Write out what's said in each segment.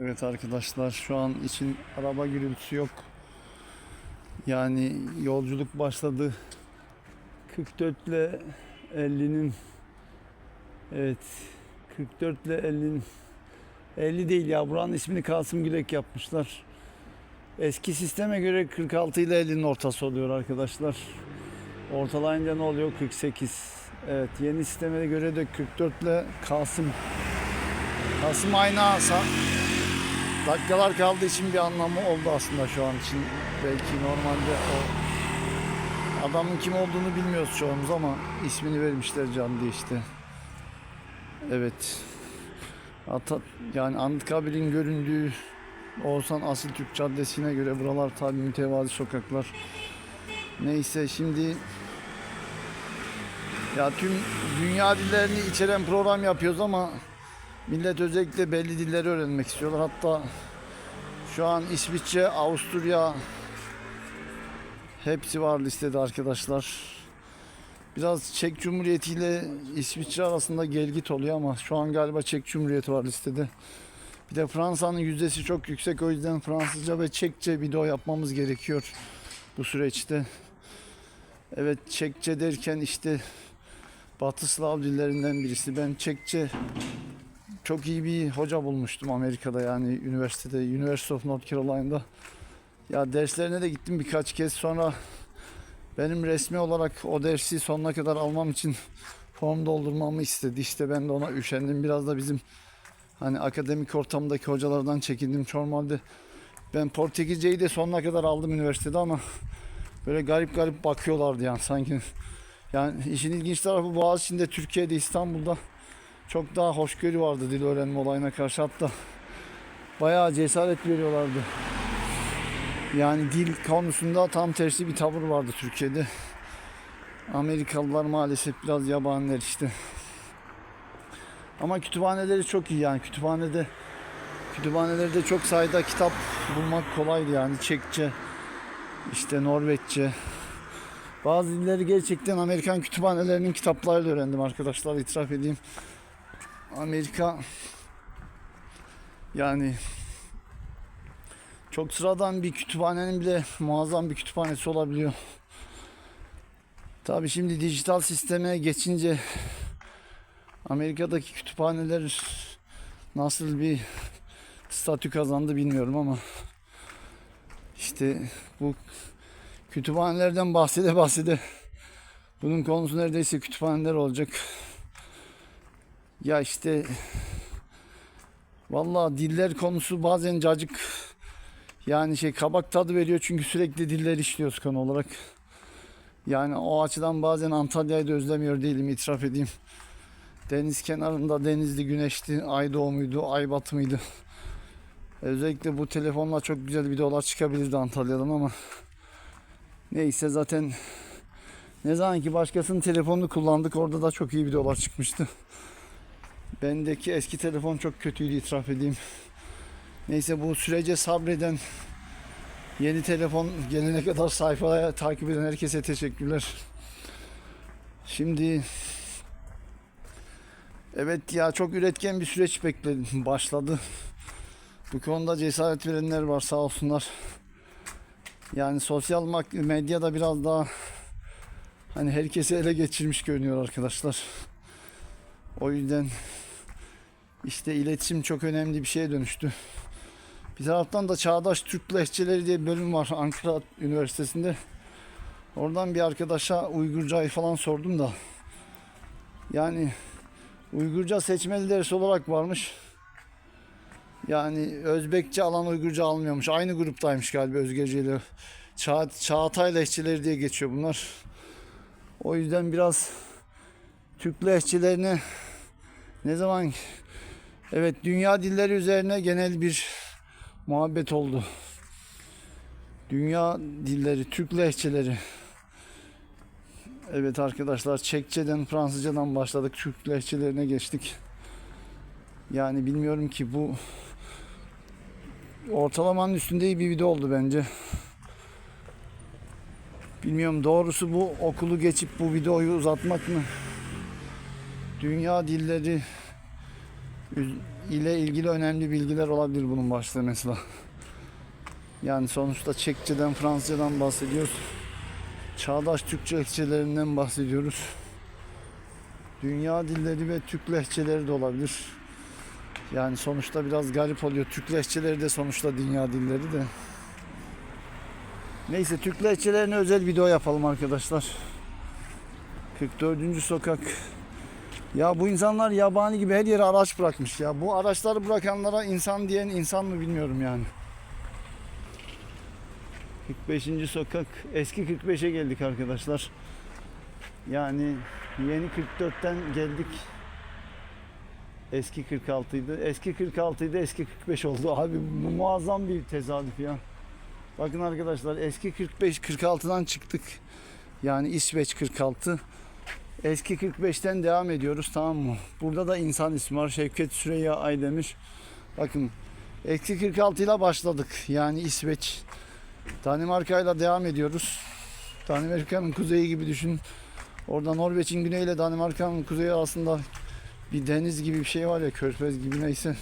Evet arkadaşlar şu an için araba gürültüsü yok. Yani yolculuk başladı. 44 ile 50'nin evet 44 ile 50'nin 50 değil ya buranın ismini Kasım Gülek yapmışlar. Eski sisteme göre 46 ile 50'nin ortası oluyor arkadaşlar. Ortalayınca ne oluyor? 48. Evet yeni sisteme göre de 44 ile Kasım. Kasım aynı asa. Dakikalar kaldığı için bir anlamı oldu aslında şu an için. Belki normalde o adamın kim olduğunu bilmiyoruz çoğumuz ama ismini vermişler can diye işte. Evet. Ata, yani Anıtkabir'in göründüğü Oğuzhan Asil Türk Caddesi'ne göre buralar tabi mütevazi sokaklar. Neyse şimdi ya tüm dünya dillerini içeren program yapıyoruz ama millet özellikle belli dilleri öğrenmek istiyorlar. Hatta şu an İsviçre, Avusturya hepsi var listede arkadaşlar. Biraz Çek Cumhuriyeti ile İsviçre arasında gelgit oluyor ama şu an galiba Çek Cumhuriyeti var listede. Bir de Fransa'nın yüzdesi çok yüksek o yüzden Fransızca ve Çekçe video yapmamız gerekiyor bu süreçte. Evet Çekçe derken işte Batı Slav dillerinden birisi. Ben Çekçe çok iyi bir hoca bulmuştum Amerika'da yani üniversitede, University of North Carolina'da. Ya derslerine de gittim birkaç kez sonra benim resmi olarak o dersi sonuna kadar almam için form doldurmamı istedi. İşte ben de ona üşendim. Biraz da bizim hani akademik ortamdaki hocalardan çekindim. Normalde ben Portekizceyi de sonuna kadar aldım üniversitede ama böyle garip garip bakıyorlardı yani sanki. Yani işin ilginç tarafı Boğaziçi'nde, Türkiye'de, İstanbul'da çok daha hoşgörü vardı dil öğrenme olayına karşı hatta bayağı cesaret veriyorlardı. Yani dil konusunda tam tersi bir tavır vardı Türkiye'de. Amerikalılar maalesef biraz yabaniler işte. Ama kütüphaneleri çok iyi yani kütüphanede kütüphanelerde çok sayıda kitap bulmak kolaydı yani Çekçe, işte Norveççe. Bazı dilleri gerçekten Amerikan kütüphanelerinin kitaplarıyla öğrendim arkadaşlar itiraf edeyim. Amerika yani çok sıradan bir kütüphanenin bile muazzam bir kütüphanesi olabiliyor. Tabi şimdi dijital sisteme geçince Amerika'daki kütüphaneler nasıl bir statü kazandı bilmiyorum ama işte bu kütüphanelerden bahsede bahsede bunun konusu neredeyse kütüphaneler olacak. Ya işte vallahi diller konusu bazen cacık yani şey kabak tadı veriyor çünkü sürekli diller işliyoruz konu olarak. Yani o açıdan bazen Antalya'yı da özlemiyor değilim itiraf edeyim. Deniz kenarında denizli güneşli ay doğumuydu ay batımıydı. Özellikle bu telefonla çok güzel videolar çıkabilirdi Antalya'dan ama neyse zaten ne zaman ki başkasının telefonunu kullandık orada da çok iyi videolar çıkmıştı. Bendeki eski telefon çok kötüydü itiraf edeyim. Neyse bu sürece sabreden yeni telefon gelene kadar sayfaya takip eden herkese teşekkürler. Şimdi evet ya çok üretken bir süreç bekledim başladı. Bu konuda cesaret verenler var sağ olsunlar. Yani sosyal medyada biraz daha hani herkesi ele geçirmiş görünüyor arkadaşlar. O yüzden işte iletişim çok önemli bir şeye dönüştü. Bir taraftan da Çağdaş Türk Lehçeleri diye bir bölüm var Ankara Üniversitesi'nde. Oradan bir arkadaşa Uygurcayı falan sordum da. Yani Uygurca seçmeli ders olarak varmış. Yani Özbekçe alan Uygurca almıyormuş. Aynı gruptaymış galiba Özgece ile. Ça Çağatay Lehçeleri diye geçiyor bunlar. O yüzden biraz Türk lehçelerine ne zaman evet dünya dilleri üzerine genel bir muhabbet oldu. Dünya dilleri, Türk lehçeleri. Evet arkadaşlar Çekçeden, Fransızcadan başladık. Türk lehçelerine geçtik. Yani bilmiyorum ki bu ortalamanın üstünde bir video oldu bence. Bilmiyorum doğrusu bu okulu geçip bu videoyu uzatmak mı? Dünya dilleri ile ilgili önemli bilgiler olabilir bunun başlığı mesela. Yani sonuçta Çekçeden, Fransızcadan bahsediyoruz. Çağdaş Türkçe lehçelerinden bahsediyoruz. Dünya dilleri ve Türk lehçeleri de olabilir. Yani sonuçta biraz garip oluyor. Türk lehçeleri de sonuçta dünya dilleri de. Neyse Türk lehçelerine özel video yapalım arkadaşlar. 44. sokak. Ya bu insanlar yabani gibi her yere araç bırakmış ya. Bu araçları bırakanlara insan diyen insan mı bilmiyorum yani. 45. sokak. Eski 45'e geldik arkadaşlar. Yani yeni 44'ten geldik. Eski 46 idi. Eski 46 idi, eski 45 oldu. Abi bu muazzam bir tesadüf ya. Bakın arkadaşlar eski 45 46'dan çıktık. Yani İsveç 46. Eski 45'ten devam ediyoruz tamam mı? Burada da insan ismi var. Şevket Süreyya Aydemir. Bakın eski 46 ile başladık. Yani İsveç. Danimarka ile devam ediyoruz. Danimarka'nın kuzeyi gibi düşün. Orada Norveç'in güneyiyle Danimarka'nın kuzeyi arasında bir deniz gibi bir şey var ya körfez gibi neyse.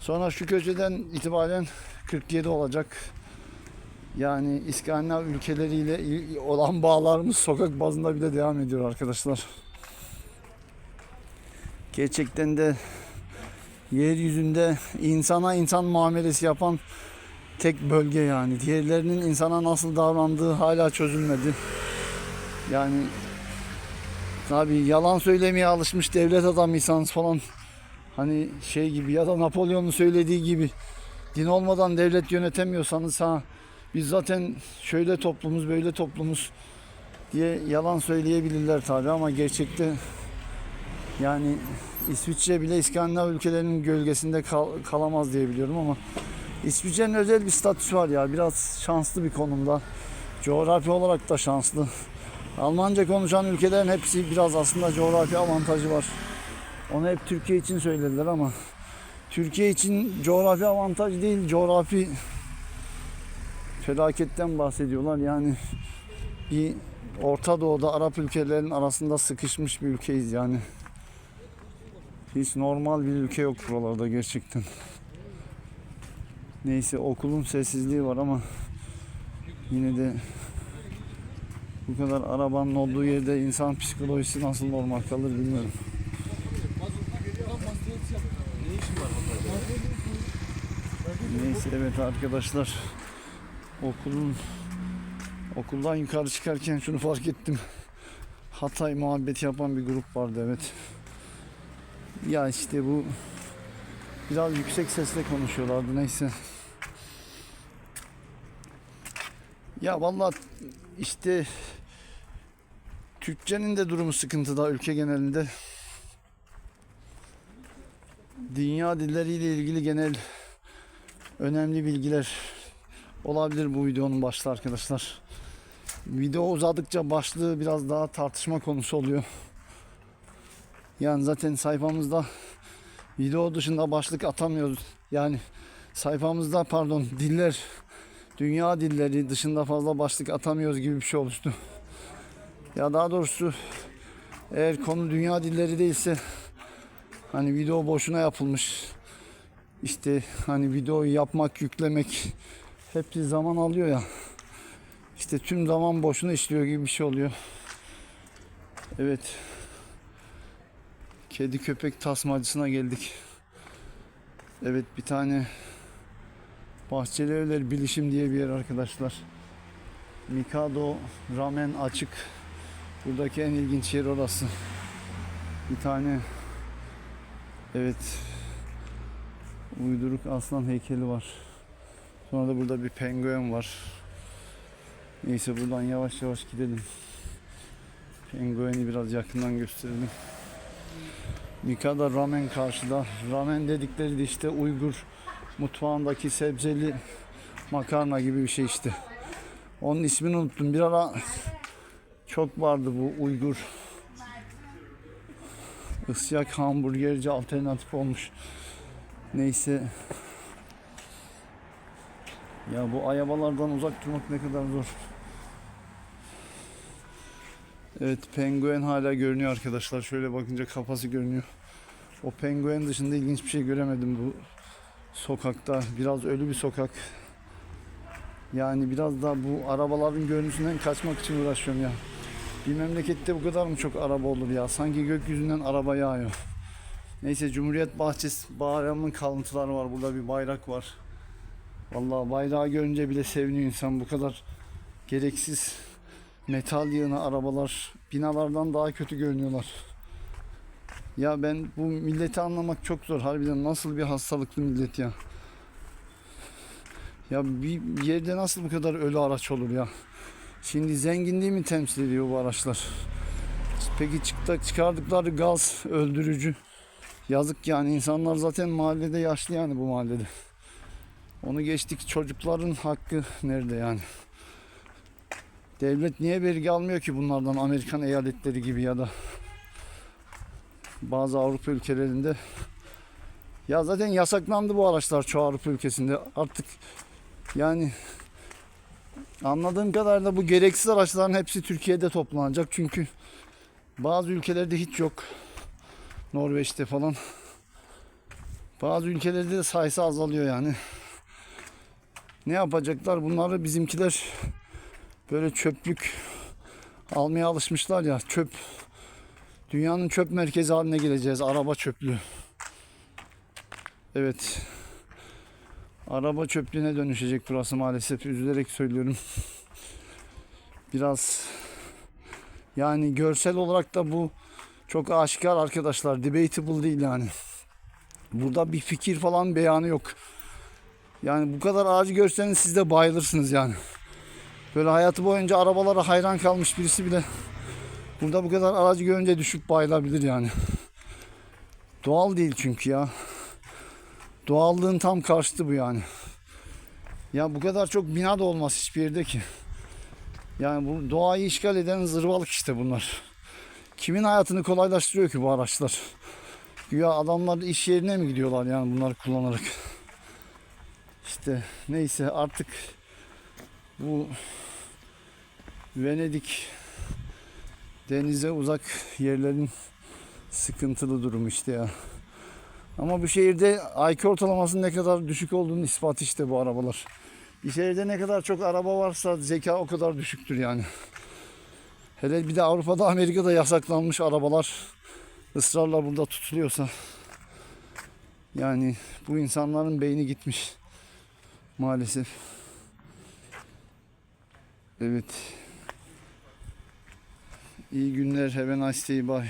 Sonra şu köşeden itibaren 47 olacak. Yani İskandinav ülkeleriyle olan bağlarımız sokak bazında bile devam ediyor arkadaşlar. Gerçekten de yeryüzünde insana insan muamelesi yapan tek bölge yani. Diğerlerinin insana nasıl davrandığı hala çözülmedi. Yani Tabii yalan söylemeye alışmış devlet adamıysanız falan hani şey gibi ya da Napolyon'un söylediği gibi din olmadan devlet yönetemiyorsanız ha biz zaten şöyle toplumuz böyle toplumuz diye yalan söyleyebilirler tabi ama gerçekte yani İsviçre bile İskandinav ülkelerinin gölgesinde kal- kalamaz diye biliyorum ama İsviçre'nin özel bir statüsü var ya biraz şanslı bir konumda coğrafi olarak da şanslı Almanca konuşan ülkelerin hepsi biraz aslında coğrafi avantajı var. Onu hep Türkiye için söylediler ama Türkiye için coğrafi avantaj değil, coğrafi felaketten bahsediyorlar. Yani bir Orta Doğu'da Arap ülkelerinin arasında sıkışmış bir ülkeyiz yani. Hiç normal bir ülke yok buralarda gerçekten. Neyse okulun sessizliği var ama yine de bu kadar arabanın olduğu yerde insan psikolojisi nasıl normal kalır bilmiyorum. Neyse evet arkadaşlar okulun okuldan yukarı çıkarken şunu fark ettim. Hatay muhabbeti yapan bir grup vardı evet. Ya işte bu biraz yüksek sesle konuşuyorlardı neyse. Ya vallahi işte Türkçenin de durumu sıkıntıda ülke genelinde. Dünya dilleriyle ilgili genel önemli bilgiler olabilir bu videonun başlığı arkadaşlar. Video uzadıkça başlığı biraz daha tartışma konusu oluyor. Yani zaten sayfamızda video dışında başlık atamıyoruz. Yani sayfamızda pardon diller dünya dilleri dışında fazla başlık atamıyoruz gibi bir şey oluştu. Ya daha doğrusu eğer konu dünya dilleri değilse hani video boşuna yapılmış. İşte hani videoyu yapmak, yüklemek hepsi zaman alıyor ya. İşte tüm zaman boşuna işliyor gibi bir şey oluyor. Evet. Kedi köpek tasmacısına geldik. Evet bir tane Bahçeli Evler Bilişim diye bir yer arkadaşlar. Mikado Ramen açık. Buradaki en ilginç yer orası. Bir tane evet uyduruk aslan heykeli var. Sonra da burada bir penguen var. Neyse buradan yavaş yavaş gidelim. Pengueni biraz yakından gösterelim. Mikado Ramen karşıda. Ramen dedikleri de işte Uygur mutfağındaki sebzeli makarna gibi bir şey işte. Onun ismini unuttum. Bir ara çok vardı bu Uygur ısyak hamburgerci alternatif olmuş. Neyse. Ya bu ayabalardan uzak durmak ne kadar zor. Evet penguen hala görünüyor arkadaşlar. Şöyle bakınca kafası görünüyor. O penguen dışında ilginç bir şey göremedim bu sokakta. Biraz ölü bir sokak. Yani biraz da bu arabaların görüntüsünden kaçmak için uğraşıyorum ya. Bir memlekette bu kadar mı çok araba olur ya? Sanki gökyüzünden araba yağıyor. Neyse Cumhuriyet Bahçesi bayramının kalıntıları var. Burada bir bayrak var. Vallahi bayrağı görünce bile seviniyor insan. Bu kadar gereksiz metal yığını arabalar binalardan daha kötü görünüyorlar. Ya ben bu milleti anlamak çok zor. Harbiden nasıl bir hastalıklı millet ya. Ya bir yerde nasıl bu kadar ölü araç olur ya? Şimdi zenginliği mi temsil ediyor bu araçlar? Peki çıktı, çıkardıkları gaz öldürücü. Yazık yani insanlar zaten mahallede yaşlı yani bu mahallede. Onu geçtik. Çocukların hakkı nerede yani? Devlet niye vergi almıyor ki bunlardan? Amerikan eyaletleri gibi ya da bazı Avrupa ülkelerinde. Ya zaten yasaklandı bu araçlar çoğu Avrupa ülkesinde. Artık yani anladığım kadarıyla bu gereksiz araçların hepsi Türkiye'de toplanacak. Çünkü bazı ülkelerde hiç yok. Norveç'te falan. Bazı ülkelerde de sayısı azalıyor yani ne yapacaklar? Bunları bizimkiler böyle çöplük almaya alışmışlar ya çöp dünyanın çöp merkezi haline geleceğiz araba çöplüğü. Evet. Araba çöplüğüne dönüşecek burası maalesef üzülerek söylüyorum. Biraz yani görsel olarak da bu çok aşikar arkadaşlar debatable değil yani. Burada bir fikir falan beyanı yok yani bu kadar ağacı görseniz siz de bayılırsınız yani Böyle hayatı boyunca arabalara hayran kalmış birisi bile burada bu kadar aracı görünce düşüp bayılabilir yani. Doğal değil çünkü ya. Doğallığın tam karşıtı bu yani. Ya bu kadar çok bina da olmaz hiçbir yerde ki. Yani bu doğayı işgal eden zırvalık işte bunlar. Kimin hayatını kolaylaştırıyor ki bu araçlar? Güya adamlar iş yerine mi gidiyorlar yani bunları kullanarak? İşte neyse artık bu Venedik denize uzak yerlerin sıkıntılı durum işte ya. Ama bu şehirde IQ ortalamasının ne kadar düşük olduğunu ispat işte bu arabalar. Bir şehirde ne kadar çok araba varsa zeka o kadar düşüktür yani. Hele bir de Avrupa'da Amerika'da yasaklanmış arabalar ısrarla burada tutuluyorsa yani bu insanların beyni gitmiş maalesef. Evet. İyi günler. Have a nice day. Bye.